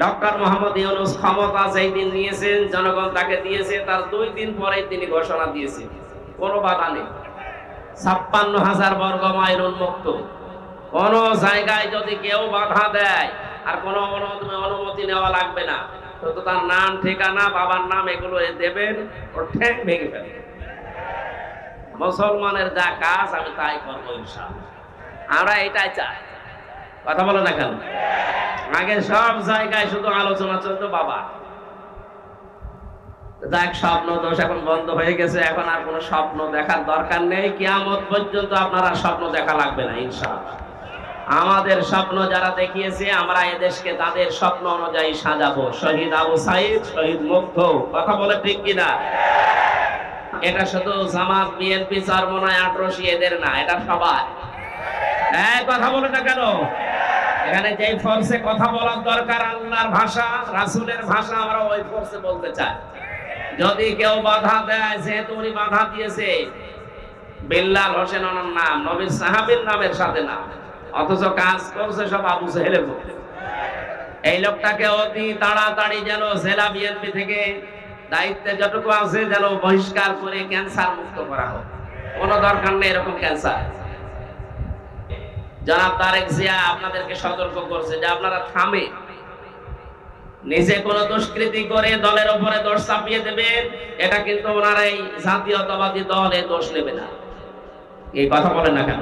Doctor Mohammad Yunus ক্ষমতা যেই দিন নিয়েছেন, জনগণ তাকে দিয়েছে, তার দুই দিন পরে তিনি ঘোষণা দিয়েছেন। কোনো বাধা নেই। ছাপ্পান্ন হাজার বর্গ মাইল উন্মুক্ত কোন জায়গায় যদি কেউ বাধা দেয়, আর কোনো অনুমতি নেওয়া লাগবে না, তো তার নাম, ঠিকানা, বাবার নাম এগুলো দেবেন, ওর ঠ্যাং ভেঙে ফেলবে মুসলমানের যা কাজ, আমি তাই করব ইনশাআল্লাহ। আমরা এটাই চাই। কথা বলো না কেন? আগে সব জায়গায় শুধু আলোচনা চলতো বাবা। দেখ স্বপ্ন দোষ এখন বন্ধ হয়ে গেছে, এখন আর কোনো স্বপ্ন দেখার দরকার নেই। কিয়ামত পর্যন্ত আপনারা স্বপ্ন দেখা লাগবে না, ইনশাআল্লাহ। আমাদের স্বপ্ন যারা দেখিয়েছে, আমরা এদেশকে তাদের স্বপ্ন অনুযায়ী সাজাবো। শহীদ আবু সাইদ, শহীদ মুগ্ধ, কথা বলে ঠিক কিনা? এটা শুধু জামাত, বিএনপি, চরমনায় আটরসি, এদের না, এটা সবাই হ্যাঁ কথা বলে না কেন? এখানে যে ফোর্সে কথা বলার দরকার, আল্লাহর ভাষা, রাসূলের ভাষা আমরা ওই বলতে চাই। যদি কেউ বাধা দেয়, যেহেতু উনি বাধা দিয়েছে, বিল্লাল হোসেন ওনার নাম, নবীর সাহাবীর নামের সাথে না, অথচ কাজ করছে সব আবু এই লোকটাকে অতি তাড়াতাড়ি যেন জেলা বিএনপি থেকে দায়িত্বে যতটুকু আছে যেন বহিষ্কার করে ক্যান্সার মুক্ত করা হোক। কোনো দরকার নেই এরকম ক্যান্সার। জনাব তারেক জিয়া আপনাদেরকে সতর্ক করছে যে আপনারা থামে। নিজে কোন দুষ্কৃতি করে দলের উপরে দোষ চাপিয়ে দেবেন, এটা কিন্তু ওনারা এই জাতীয়তাবাদী দল দোষ নেবে না। এই কথা বলেন না কেন?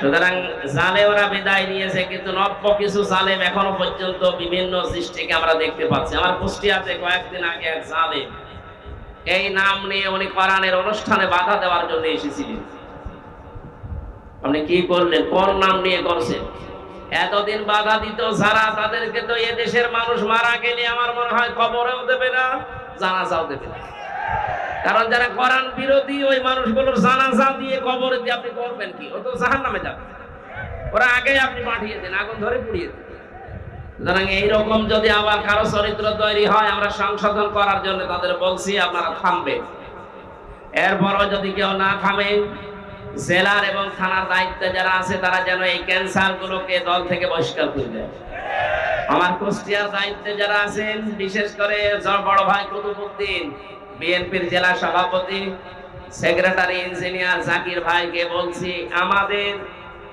সুতরাং জালে ওরা বিদায় নিয়েছে, কিন্তু নব্য কিছু জালেম এখনও পর্যন্ত বিভিন্ন সৃষ্টিকে আমরা দেখতে পাচ্ছি। আমার কুষ্টিয়াতে কয়েকদিন আগে এক জালেম, এই নাম নিয়ে উনি কোরআনের অনুষ্ঠানে বাধা দেওয়ার জন্য এসেছিলেন। আপনি কি করলেন? কোন নাম নিয়ে করছেন? এতদিন বাধা দিত যারা, তাদেরকে তো এ দেশের মানুষ মারা গেলে আমার মনে হয় কবরেও দেবে না, জানাজাও দেবে না। কারণ যারা কোরআন বিরোধী, ওই মানুষগুলোর জানাজা দিয়ে কবরে দিয়ে আপনি করবেন কি? ও তো জাহান নামে যাবে। ওরা আগে আপনি পাঠিয়ে দেন, আগুন ধরে পুড়িয়ে দেন। সুতরাং এইরকম যদি আবার কারও চরিত্র তৈরি হয়, আমরা সংশোধন করার জন্য তাদের বলছি, আপনারা থামবে এরপরও যদি কেউ না থামে জেলার এবং থানার দায়িত্বে যারা আছে, তারা যেন এই ক্যান্সার গুলোকে দল থেকে বহিষ্কার করে দেয়। আমার কুষ্টিয়ার দায়িত্বে যারা আছেন, বিশেষ করে বড় ভাই কুতুবুদ্দিন বিএনপির জেলা সভাপতি, সেক্রেটারি ইঞ্জিনিয়ার জাকির ভাইকে বলছি, আমাদের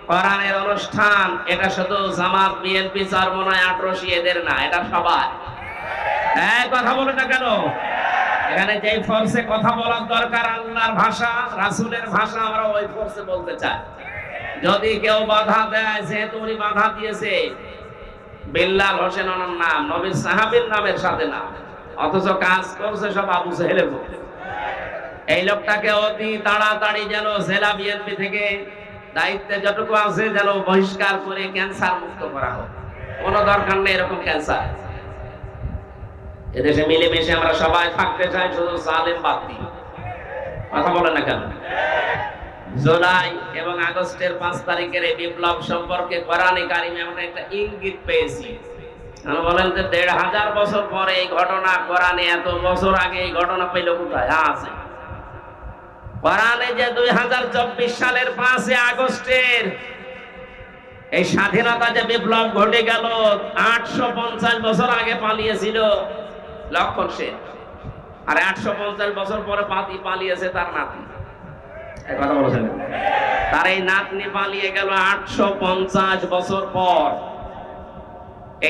কোরআনের অনুষ্ঠান, এটা শুধু জামাত বিএনপি চরমনায় আটরসি এদের না, এটা সবাই হ্যাঁ কথা বলে না কেন? এখানে যে ফোর্সে কথা বলার দরকার আল্লাহর ভাষা, রাসূলের ভাষা আমরা ওই ফোর্সে বলতে চাই। যদি কেউ বাধা দেয়, যেহেতু উনি বাধা দিয়েছে, বিল্লাল হোসেন ওনার নাম, নবীর সাহাবীর নামের সাথে না। অথচ কাজ করছে সব আবু সেহেলের। এই লোকটাকে অতি তাড়াতাড়ি যেন জেলা বিএনপি থেকে দায়িত্বে যতটুকু আছে যেন বহিষ্কার করে ক্যান্সার মুক্ত করা হোক। কোনো দরকার নেই এরকম ক্যান্সার। এদেশে মিলেমিশে আমরা সবাই থাকতে চাই শুধু জালেম বাদ কথা বলে না কেন? জুলাই এবং আগস্টের পাঁচ তারিখের এই বিপ্লব সম্পর্কে কোরআনে কারিমে আমরা একটা ইঙ্গিত পেয়েছি। বলেন যে দেড় হাজার বছর পরে এই ঘটনা কোরআনে এত বছর আগে এই ঘটনা পেল কোথায়? হ্যাঁ, আছে। কোরআনে যে দুই হাজার চব্বিশ সালের পাঁচে আগস্টের এই স্বাধীনতা যে বিপ্লব ঘটে গেল আটশো পঞ্চাশ বছর আগে পালিয়েছিল লক্ষণ সেন আর আটশো পঞ্চাশ বছর পরে পাতি পালিয়েছে তার নাতি। তার এই নাতনি পালিয়ে গেল আটশো পঞ্চাশ বছর পর।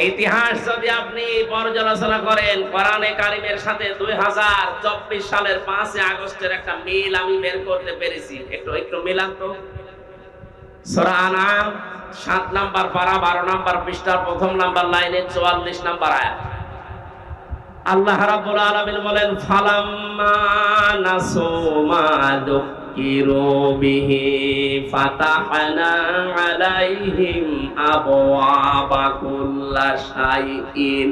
ইতিহাস যদি আপনি পর্যালোচনা করেন, কোরআনে কারিমের সাথে দুই হাজার চব্বিশ সালের পাঁচই আগস্টের একটা মিল আমি বের করতে পেরেছি। একটু একটু মিলান তো সাত নাম্বার পারা, বারো নাম্বার পৃষ্ঠার প্রথম নাম্বার লাইনে চুয়াল্লিশ নাম্বার আয়াত। আল্লাহ রাব্বুল আলামিন বলেন ফালাম্মা নাসুমা দুকিরু বিহি ফাতাহনা আলাইহিম আবওয়াবা কুল্লা শাইইন।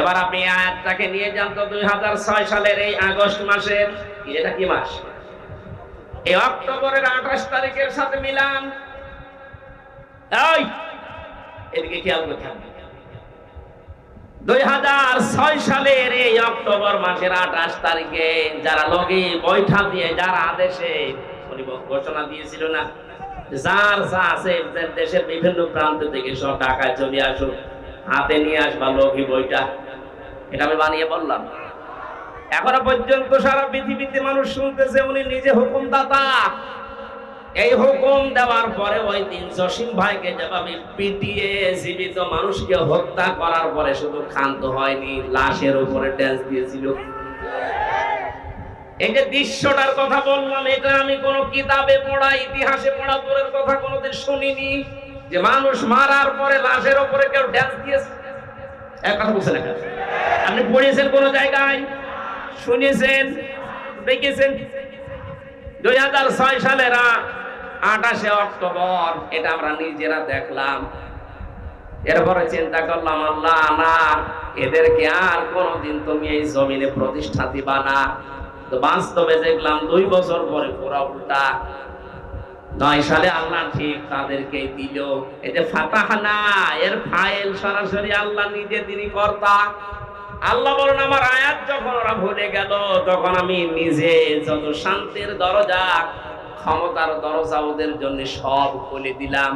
এবার আপনি আয়াতটাকে নিয়ে যান তো দুই হাজার ছয় সালের এই আগস্ট মাসের এটা কি মাস? এই অক্টোবরের আঠাশ তারিখের সাথে মিলান। এদিকে খেয়াল করতে দুই হাজার ছয় সালের এই অক্টোবর মাসের আঠাশ তারিখে যারা লগে বৈঠা দিয়ে, যারা আদেশে ঘোষণা দিয়েছিল না, যার যা আছে দেশের বিভিন্ন প্রান্ত থেকে সব টাকায় চলে আসুক হাতে নিয়ে আসবা লগি বইটা। এটা আমি বানিয়ে বললাম। এখনও পর্যন্ত সারা পৃথিবীতে মানুষ শুনতেছে, উনি নিজে হুকুমদাতা। এই হুকুম দেওয়ার পরে ওই দিন জসিম ভাইকে যেভাবে পিটিয়ে জীবিত মানুষকে হত্যা করার পরে শুধু ক্ষান্ত হয়নি, লাশের উপরে ড্যান্স দিয়েছিল। এই যে দৃশ্যটার কথা বললাম, এটা আমি কোন কিতাবে পড়া, ইতিহাসে পড়া দূরের কথা কোনোদিন শুনিনি। যে মানুষ মারার পরে লাশের উপরে কেউ ড্যান্স দিয়েছে? এক কথা বলছেন আপনি পড়িয়েছেন কোন জায়গায়? শুনেছেন? দেখেছেন? দুই হাজার ছয় সালের আঠাশে অক্টোবর, এটা আমরা নিজেরা দেখলাম। এরপরে চিন্তা করলাম, আল্লাহ না, এদেরকে আর কোনোদিন তুমি এই জমিনে প্রতিষ্ঠা দিবা না। তো বাস্তবে দেখলাম দুই বছর পরে পুরা উল্টা। নয় সালে আল্লাহ ঠিক তাদেরকে দিল। এই যে ফাতাহানা এর ফাইল সরাসরি আল্লাহ নিজে তিনি কর্তা। আল্লাহ বলেন আমার আয়াত যখন ওরা ভুলে গেল, তখন আমি নিজে যত শান্তির দরজা, ক্ষমতার দরজা ওদের জন্য সব খুলে দিলাম।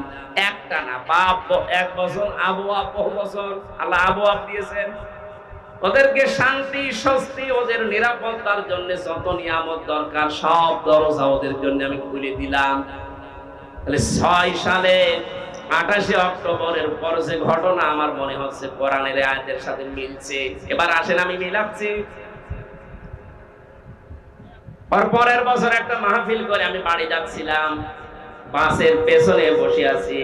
একটা না, বাপ, এক বছর, আবু, আপ, বহু বছর, আল্লাহ আবু, আপ দিয়েছেন। ওদেরকে শান্তি, স্বস্তি, ওদের নিরাপত্তার জন্য যত নিয়ামত দরকার, সব দরজা ওদের জন্য আমি খুলে দিলাম। তাহলে ছয় সালে আঠাশে অক্টোবরের পর যে ঘটনা আমার মনে হচ্ছে কোরআনের আয়াতের সাথে মিলছে। এবার আসেন আমি মিলাচ্ছি। পরের বছর একটা মাহফিল করে আমি বাড়ি যাচ্ছিলাম। বাসের পেছনে বসে আছি।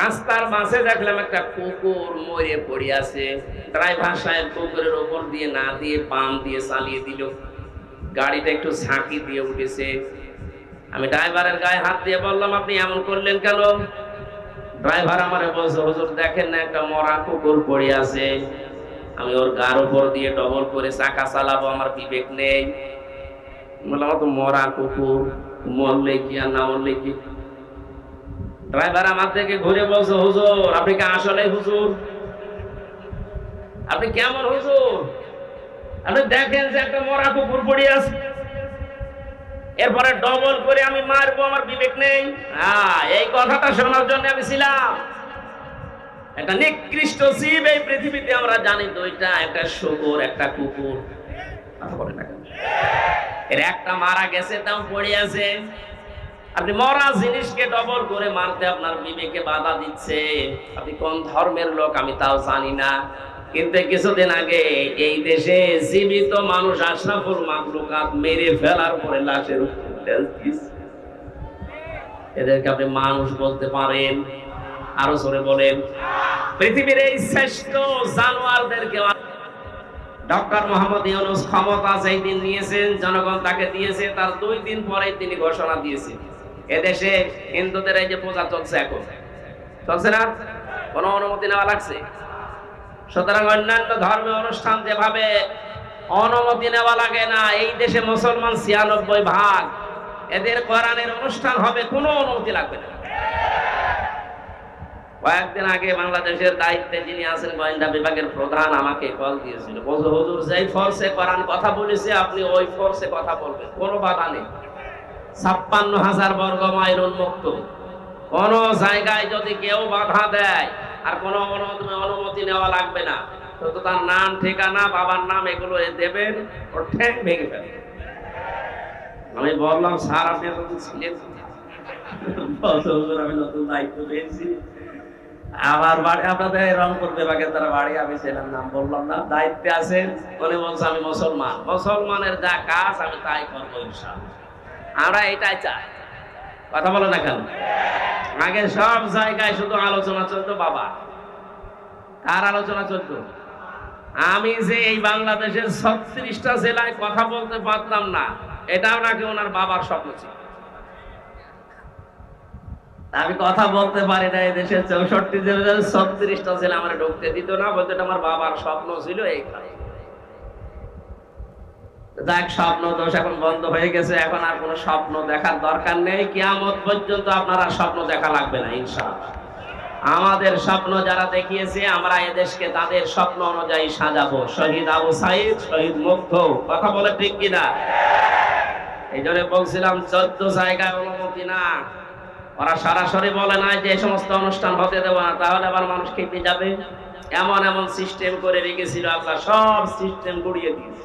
রাস্তার মাঝে দেখলাম একটা কুকুর মরে পড়ে আছে। ড্রাইভার সাহেব কুকুরের ওপর দিয়ে না দিয়ে পাম দিয়ে চালিয়ে দিল। গাড়িটা একটু ঝাঁকি দিয়ে উঠেছে। আমি ড্রাইভারের গায়ে হাত দিয়ে বললাম, আপনি এমন করলেন কেন? ড্রাইভার আমারে বলছে, হুজুর, দেখেন না একটা মরা কুকুর পড়ে আছে। আমি ওর গার উপর দিয়ে ডবল করে চাকা চালাবো, আমার বিবেক নেই। বললাম তো মরা কুকুর, মরলে কি আর না মরলে কি? ড্রাইভার আমার থেকে ঘুরে বলছে, হুজুর, আপনি কি আসলে হুজুর? আপনি কেমন হুজুর? আপনি দেখেন যে একটা মরা কুকুর পড়ে আছে। এরপরে ডবল করে আমি মারবো, আমার বিবেক নেই। হ্যাঁ এই কথাটা শোনার জন্য আমি ছিলাম। একটা নিকৃষ্ট জীব এই পৃথিবীতে, আমরা জানি দুইটা, একটা শুকুর, একটা কুকুর। একটা মারা গেছে, তাও পড়ে আছে। আপনি মরা জিনিসকে ডবল করে মারতে আপনার বিবেকে বাধা দিচ্ছে। আপনি কোন ধর্মের লোক, আমি তাও জানি না। কিন্তু কিছুদিন আগে এই দেশে জীবিত মানুষ আশরাফুল মাকলুকাত মেরে ফেলার পরে লাশের। এদেরকে আপনি মানুষ বলতে পারেন, আরও জোরে বলেন। পৃথিবীর এই শ্রেষ্ঠ জানোয়ারদেরকে ডক্টর মোহাম্মদ ইউনুস ক্ষমতা যেই দিন নিয়েছেন, জনগণ তাকে দিয়েছে, তার দুই দিন পরে তিনি ঘোষণা দিয়েছেন। এদেশে হিন্দুদের এই যে পূজা চলছে এখন, চলছে না? কোনো অনুমতি নেওয়া লাগছে? সুতরাং অন্যান্য ধর্মীয় অনুষ্ঠান যেভাবে অনুমতি নেওয়া লাগে না, এই দেশে মুসলমান ছিয়ানব্বই ভাগ। এদের কোরআনের অনুষ্ঠান হবে, কোনো অনুমতি লাগবে না। কয়েকদিন আগে বাংলাদেশের দায়িত্বে যিনি আছেন গোয়েন্দা বিভাগের প্রধান, আমাকে কল দিয়েছিল। বলছে, হুজুর, যেই ফোর্সে কোরআন কথা বলেছে, আপনি ওই ফোর্সে কথা বলবেন। কোনো বাধা নেই। ছাপ্পান্ন হাজার বর্গ মাইল উন্মুক্ত কোন জায়গায় যদি কেউ বাধা দেয় আর কোনো অনুমতি নেওয়া লাগবে না। তো তার নাম, ঠিকানা, বাবার নাম এগুলো দেবেন, ওর ঠ্যাং ভেঙে ফেলবে আমি বললাম, স্যার, আপনি ছিলেন আমি নতুন দায়িত্ব পেয়েছি। আমার বাড়ি, আপনাদের রংপুর বিভাগের তারা বাড়ি, আমি ছিলাম নাম বললাম, না, দায়িত্বে আছেন? উনি বলছে, আমি মুসলমান। মুসলমানের যা কাজ, আমি তাই করব ইনশাআল্লাহ। আমরা এটাই চাই। কথা বলো না কেন আগে সব জায়গায় শুধু আলোচনা চলতো, বাবা। কার আলোচনা চলতো? আমি যে এই বাংলাদেশের ছত্রিশটা জেলায় কথা বলতে পারতাম না, এটাও নাকি ওনার বাবার স্বপ্ন ছিল। আমি কথা বলতে পারি না, এই দেশের চৌষট্টি জেলা ছত্রিশটা জেলা আমার ঢুকতে দিত না, বলতে আমার বাবার স্বপ্ন ছিল এই যাক, স্বপ্ন দোষ এখন বন্ধ হয়ে গেছে, এখন আর কোনো স্বপ্ন দেখার দরকার নেই। কিয়ামত পর্যন্ত আপনারা স্বপ্ন দেখা লাগবে না, ইনশাআল্লাহ। আমাদের স্বপ্ন যারা দেখিয়েছে, আমরা এদেশকে তাদের স্বপ্ন অনুযায়ী সাজাবো। শহীদ আবু সাইদ, শহীদ মুগ্ধ কথা বলে ঠিক কিনা? এই জন্য বলছিলাম, চোদ্দ জায়গায় অনুমতি না। ওরা সরাসরি বলে না যে সমস্ত অনুষ্ঠান হতে দেবো না। তাহলে আবার মানুষ খেপে যাবে। এমন এমন সিস্টেম করে রেখেছিল, আল্লাহ সব সিস্টেম গুড়িয়ে দিয়েছে।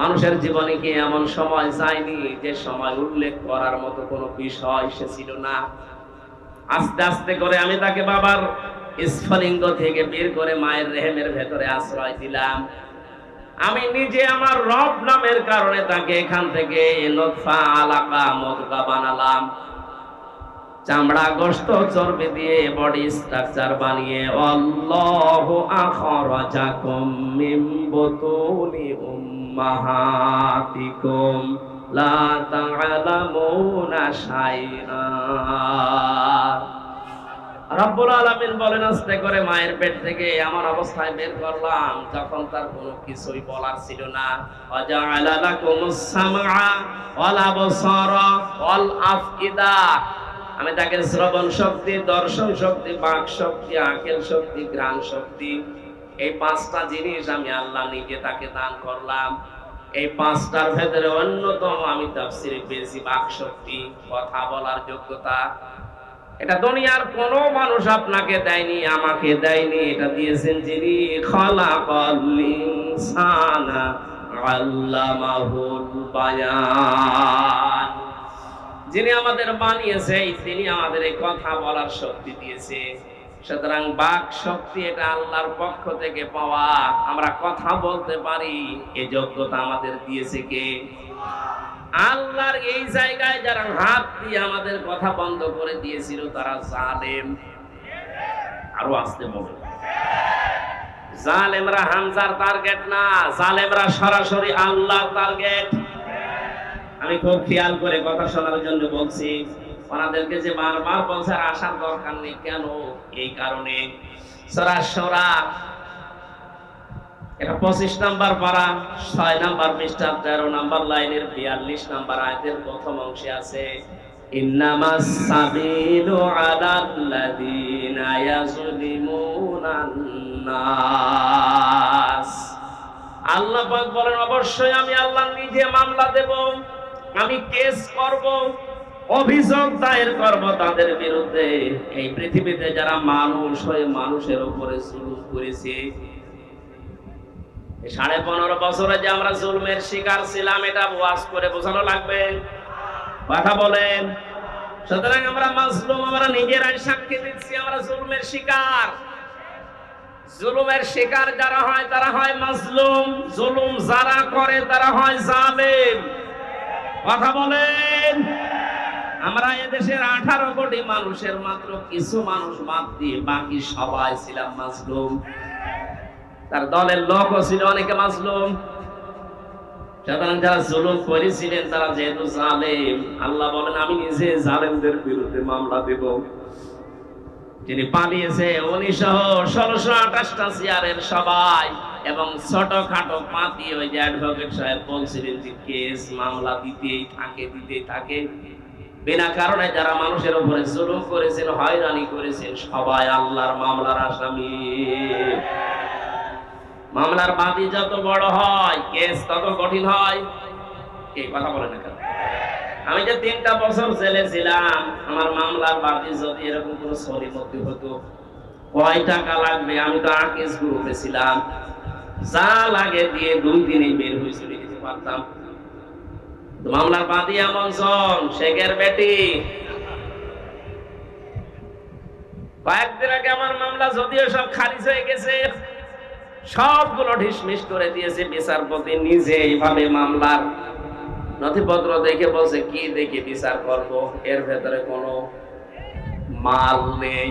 মানুষের জীবনে কি এমন সময় যায়নি যে সময় উল্লেখ করার মতো কোনো বিষয় সে ছিল না? আস্তে আস্তে করে আমি তাকে বাবার স্ফলিঙ্গ থেকে বের করে মায়ের রেহেমের ভেতরে আশ্রয় দিলাম। আমি নিজে আমার রব নামের কারণে তাকে এখান থেকে লোকফা আলাকা মদকা বানালাম। চামড়া গোস্ত চর্বি দিয়ে বডি স্ট্রাকচার বানিয়ে অল্লাহ আখরাজাকুম মিন বুতুনি উম্মাহাতিকুম, লা তা'লামুনা শাইআ। রব্বুল আলামিন বলেন, আস্তে করে মায়ের পেট থেকে এমন অবস্থায় বের করলাম। যখন তার কোনো কিছুই বলার ছিল না। লাকুমুস সামআ ওয়াল আবসারা ওয়াল আমি তাকে শ্রবণ শক্তি, দর্শন শক্তি, বাক শক্তি, আকেল শক্তি, গ্রাণ শক্তি। এই পাঁচটা জিনিস আমি আল্লাহ নিজে তাকে দান করলাম। এই পাঁচটার ভেতরে অন্যতম আমি তাফসিরে পেয়েছি বাক শক্তি, কথা বলার যোগ্যতা। এটা দুনিয়ার কোন মানুষ আপনাকে দেয়নি, আমাকে দেয়নি। এটা দিয়েছেন যিনি খলাকাল ইনসানা বায়ান। যিনি আমাদের বানিয়েছে, তিনি আমাদের এই কথা বলার শক্তি দিয়েছে। সুতরাং বাক শক্তি এটা আল্লাহর পক্ষ থেকে পাওয়া। আমরা কথা বলতে পারি এই যোগ্যতা আমাদের দিয়েছে কে? আল্লাহর এই জায়গায় যারা হাত দিয়ে আমাদের কথা বন্ধ করে দিয়েছিল, তারা জালেম। আরও আসতে বলে। জালেমরা হামজার টার্গেট না, জালেমরা সরাসরি আল্লাহর টার্গেট আমি খুব খেয়াল করে কথা শোনার জন্য বলছি, ওনাদেরকে যে বারবার বলছে আসার দরকার নেই, কেন? এই কারণে। সরা সরা। এটা পঁচিশ নাম্বার ছয় নাম্বার তেরো নাম্বার লাইনের বিয়াল্লিশ নাম্বার আয়তের প্রথম অংশে আছে আল্লাহ বলেন, অবশ্যই আমি আল্লাহ নিজে মামলা দেব। আমি কেস করব, অভিযোগ দায়ের করব তাদের বিরুদ্ধে। এই পৃথিবীতে যারা মানুষ হয়ে মানুষের উপরে জুলুম করেছে সাড়ে পনেরো বছরে যে আমরা জুলমের শিকার ছিলাম, এটা ওয়াজ করে বোঝানো লাগবে। কথা বলেন। সুতরাং আমরা মাজলুম, আমরা নিজেরাই সাক্ষী দিচ্ছি, আমরা জুলমের শিকার। জুলুমের শিকার যারা হয়, তারা হয় মাজলুম। জুলুম যারা করে, তারা হয় জালেম। কথা বলেন। আমরা এদেশের আঠারো কোটি মানুষের মাত্র কিছু মানুষ বাদ দিয়ে বাকি সবাই ছিলাম মাজলুম। তার দলের লোকও ছিল অনেকে মাজলুম। সুতরাং যারা জুলুম করেছিলেন, তারা যেহেতু জালেম, আল্লাহ বলেন, আমি নিজে জালেমদের বিরুদ্ধে মামলা দেব। যিনি পালিয়েছে উনি সহ ষোলোশো আঠাশটা চেয়ারের সবাই এবং ছোটখাটো পাতি ওই যে অ্যাডভোকেট সাহেব বলছিলেন যে কেস মামলা দিতেই থাকে দিতেই থাকে। বিনা কারণে যারা মানুষের উপরে জুলুম করেছেন, হয়রানি করেছেন, সবাই আল্লাহর মামলার আসামি। মামলার বাদী যত বড় হয় কেস তত কঠিন হয়। এই কথা বলে না কেন? আমি যে তিনটা বছর জেলে ছিলাম, আমার মামলার বাদী যদি এরকম কোন মধ্যে হতো, কয় টাকা লাগবে? আমি তো আকিস গ্রুপে ছিলাম। যা লাগে দিয়ে দুই দিনে বের হয়ে চলে পারতাম। মামলার বাদী এমন শেখের বেটি। কয়েকদিন আগে আমার মামলা যদিও সব খারিজ হয়ে গেছে, সবগুলো ঢিসমিস করে দিয়েছে বিচারপতি নিজে এইভাবে মামলার নথিপত্র দেখে বলছে, কি দেখে বিচার করব? এর ভেতরে কোনো মাল নেই।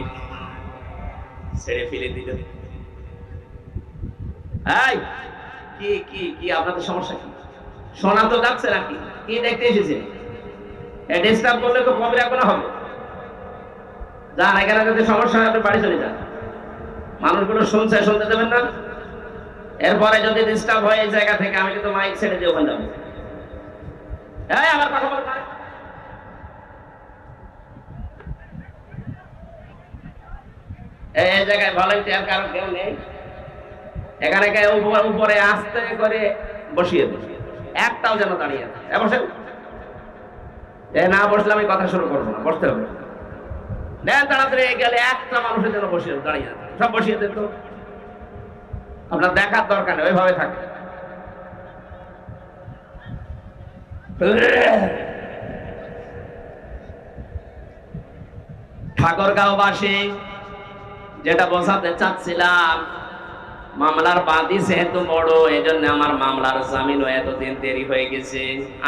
ছেড়ে ফেলে দিল। কি কি কি, আপনাদের সমস্যা কি? শোনা তো যাচ্ছে নাকি? কি দেখতে করলে তো কবে হবে। যান, এখানে সমস্যা হয় আপনি বাড়ি চলে যান। মানুষগুলো শুনছে, শুনতে দেবেন না। এরপরে যদি ডিস্টার্ব হয় এই জায়গা থেকে, আমি কিন্তু মাইক ছেড়ে দিয়ে ওখানে যাব। এই, আমার কথা এই জায়গায় ভলেন্টিয়ার কারণ কেউ নেই। এখানে উপরে আস্তে করে বসিয়ে দিই। একটাও যেন দাঁড়িয়ে এ, বসেন। এ, না বসলে আমি কথা শুরু করব না, বসতে হবে। দেন তাড়াতাড়ি বসিয়ে বসিয়ে থাকে। ঠাকুরগাঁওবাসী, যেটা বোঝাতে চাচ্ছিলাম মামলার বাদী যেহেতু বড়, এজন্য আমার মামলার জামিনও এতদিন দেরি হয়ে গেছে।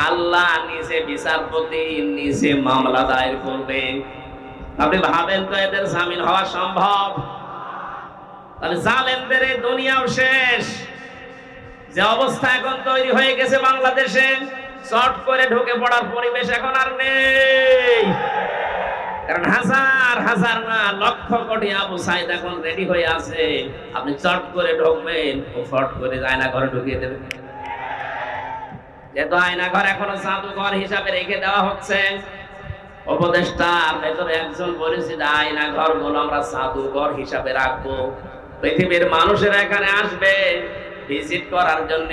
আল্লাহ নিজে বিচারপতি, নিজে মামলা দায়ের করবে। আপনি ভাবেন তো এদের জামিন হওয়া সম্ভব? তাহলে জালেমদের এই দুনিয়াও শেষ। যে অবস্থা এখন তৈরি হয়ে গেছে বাংলাদেশে, চট করে ঢুকে পড়ার পরিবেশ এখন আর নেই। কারণ হাজার হাজার না, লক্ষ কোটি আবু সাইদ এখন রেডি হয়ে আছে। আপনি চট করে ঢুকবেন, ও ফট করে আয়না ঘরে ঢুকিয়ে দেবেন যেহেতু আয়না ঘর এখনও জাদুঘর হিসাবে রেখে দেওয়া হচ্ছে, উপদেষ্টার ভেতরে একজন আয়না ঘরগুলো আমরা জাদুঘর হিসাবে রাখব। পৃথিবীর মানুষেরা এখানে আসবে ভিজিট করার জন্য।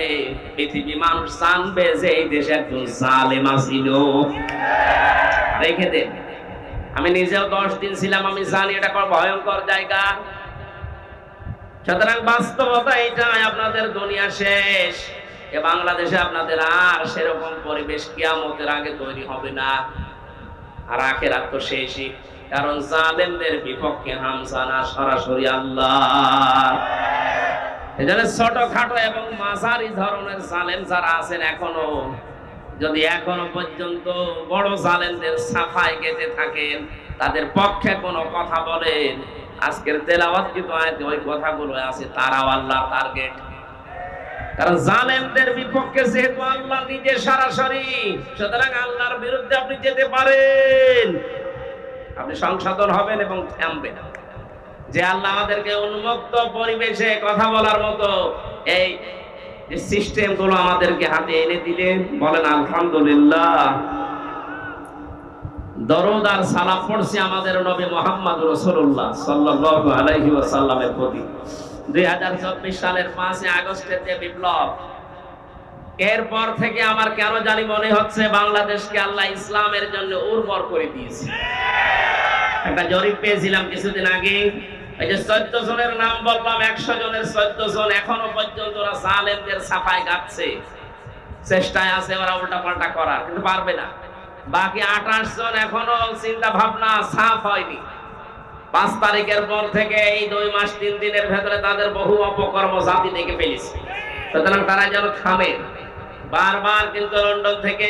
পৃথিবী মানুষ জানবে যে, এই দেশে একজন ছিল রেখে দেন আমি নিজেও দশ দিন ছিলাম, আমি জানি এটা ভয়ঙ্কর জায়গা। সুতরাং বাস্তবতা এটাই আপনাদের দুনিয়া শেষ। এ বাংলাদেশে আপনাদের আর সেরকম পরিবেশ কিয়ামতের আগে তৈরি হবে না। আর আখেরাত তো শেষই, কারণ জালেমদের বিপক্ষে হামসানা সরাসরি আল্লাহ। এজন্য ছোটখাটো এবং মাঝারি ধরনের জালেম যারা আছেন এখনও যদি এখনও পর্যন্ত বড় জালেমদের সাফাই গেতে থাকেন, তাদের পক্ষে কোনো কথা বলেন। আজকের তেলাওয়াত কিন্তু আয়াতে ওই কথাগুলো আছে, তারাও আল্লাহ টার্গেট কারণ জালেমদের বিপক্ষে যেহেতু আল্লাহ নিজে সরাসরি, সুতরাং আল্লাহর বিরুদ্ধে আপনি যেতে পারেন। আপনি সংশোধন হবেন এবং থামবেন। যে আল্লাহ আমাদেরকে উন্মুক্ত পরিবেশে কথা বলার মতো এই যে সিস্টেমগুলো আমাদেরকে হাতে এনে দিলেন বলেন, আলহামদুলিল্লাহ। দরদ আর সালাম পড়ছে আমাদের নবী মোহাম্মদ রসুল্লাহ সাল্লাল্লাহু আলাইহি ওয়াসাল্লামের প্রতি। দুই হাজার চব্বিশ সালের পাঁচই আগস্টের যে বিপ্লব, এরপর থেকে আমার কেন জানি মনে হচ্ছে বাংলাদেশকে আল্লাহ ইসলামের জন্য উর্বর করে দিয়েছে। একটা জরিপ পেয়েছিলাম কিছুদিন আগে। এই যে চোদ্দ জনের নাম বললাম, একশো জনের চোদ্দ জন এখনও পর্যন্ত ওরা সালেমদের গাচ্ছে। চেষ্টায় আছে ওরা উল্টা পাল্টা করার, কিন্তু পারবে না। বাকি আঠাশ জন এখনও চিন্তা ভাবনা সাফ হয়নি। পাঁচ তারিখের পর থেকে এই দুই মাস, তিন দিনের ভেতরে তাদের বহু অপকর্ম জাতি দেখে ফেলেছে। সুতরাং তারা যেন থামে। বারবার কিন্তু লন্ডন থেকে